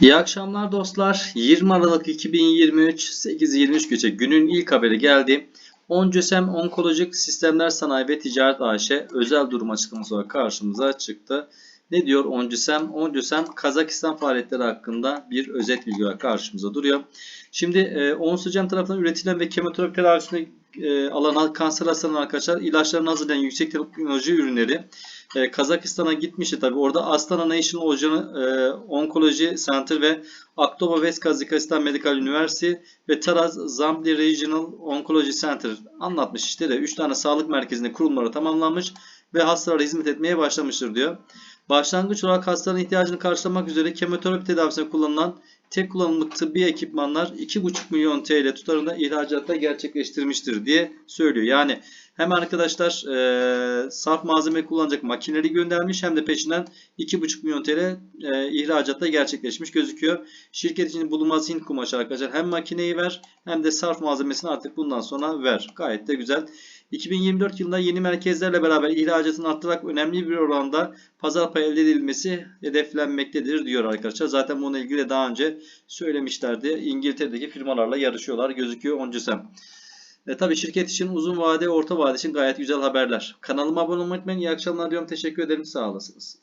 İyi akşamlar dostlar. 20 Aralık 2023 8.23 gece günün ilk haberi geldi. Oncesem Onkolojik Sistemler Sanayi ve Ticaret AŞ özel durum açıklaması olarak karşımıza çıktı. Ne diyor Oncesem? Oncesem Kazakistan faaliyetleri hakkında bir özet bilgi olarak karşımıza duruyor. Şimdi e, Onsücem tarafından üretilen ve kemoterapi tedavisine e, alan kanser hastalarına arkadaşlar ilaçların hazırlayan yüksek teknoloji ürünleri e, Kazakistan'a gitmişti tabi. Orada Astana National Hocanı e, Onkoloji Center ve Aktoba West Kazakistan Medical University ve Taraz Zambli Regional Oncology Center anlatmış işte de 3 tane sağlık merkezinde kurumları tamamlanmış ve hastalara hizmet etmeye başlamıştır diyor. Başlangıç olarak hastaların ihtiyacını karşılamak üzere kemoterapi tedavisinde kullanılan tek kullanımlık tıbbi ekipmanlar 2,5 milyon TL tutarında ihracatta gerçekleştirmiştir diye söylüyor. Yani hem arkadaşlar e, saf malzeme kullanacak makineleri göndermiş hem de peşinden 2,5 milyon TL e, ihracatta gerçekleşmiş gözüküyor. Şirket için bulunmaz Hint kumaşı arkadaşlar hem makineyi ver hem de sarf malzemesini artık bundan sonra ver. Gayet de güzel. 2024 yılında yeni merkezlerle beraber ihracatını arttırarak önemli bir oranda pazar payı elde edilmesi hedeflenmektedir diyor arkadaşlar. Zaten bununla ilgili de daha önce söylemişlerdi. İngiltere'deki firmalarla yarışıyorlar gözüküyor Oncusem. E, tabii şirket için uzun vade, orta vade için gayet güzel haberler. Kanalıma abone olmayı unutmayın. İyi akşamlar diyorum. Teşekkür ederim. Sağ olasınız.